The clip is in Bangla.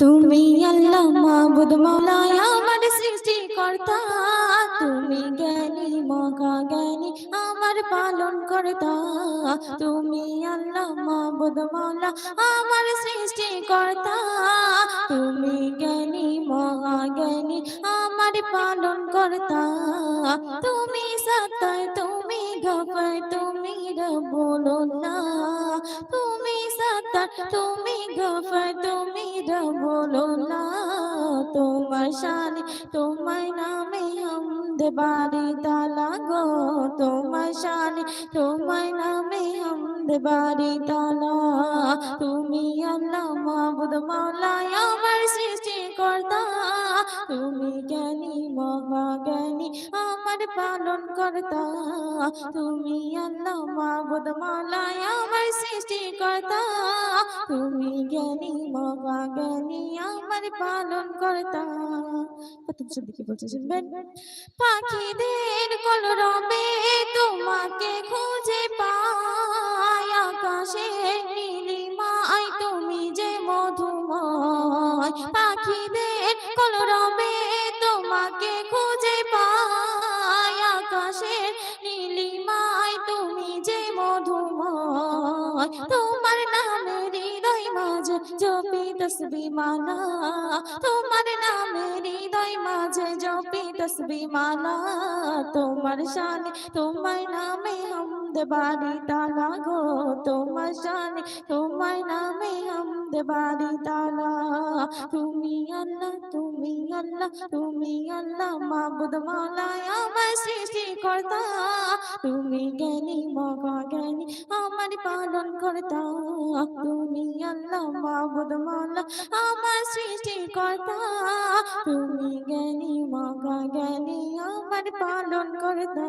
তুমি আল্লাহ মৌলায় আমার সৃষ্টিকর্তা। তুমি জ্ঞানী মগা জ্ঞানী আমার পালন কর্তা তুমি আল্লাহ মাবুদ মৌলা আমার সৃষ্টিকর্তা। তুমি জ্ঞানী মগা জ্ঞানী আমার পালন কর্তা তুমি সত্তায় তুমি গফায় তুমি বলো না তুমি সত্তার তুমি গফার তুমি বলো না তোমার শানে, তোমার নামে হামদ বাড়ি তালা গো। তোমার শানে, তোমার নামে হামদ বাড়ি তালা। তুমি আল্লাহ মাবুদ মাওলায় আমার সৃষ্টিকর্তা। তুমি জ্ঞানী মহা জ্ঞানী আমার পালন কর্তা। তুমি আল্লাহ মাবুদ মাওলায় আমার সৃষ্টিকর্তা তুমি জ্ঞানী, মহা জ্ঞানী আমার পালন কর্তা। প্রথম দিকে বলতে শুনবেন? পাখিদের কলরবে তোমাকে খুঁজে পাই। আকাশে নীলিমায় তুমি যে মধুময়। পাখিদের কলরবে তোমাকে খুঁজে মধুময় তোমার নামে হৃদয় মাঝে জপি তসবি মালা তোমার নামে হৃদয় মাঝে জপি তসবি মালা তোমার শানে, তোমার নামে হামদ বাড়ি তালা গো। তোমার শানে, তোমার নামে হামদ বাড়ি তালা। তুমি আল্লাহ তুমি আল্লাহ তুমি আল্লাহ মাবুদ মালায় আমার সৃষ্টিকর্তা। তুমি জ্ঞানী মহাজ্ঞানী, আমার পালন কর্তা। তুমি আল্লাহ মাবুদ মালা আমার সৃষ্টি কর্তা তুমি জ্ঞানী মহাজ্ঞানী, আমার পালন কর্তা।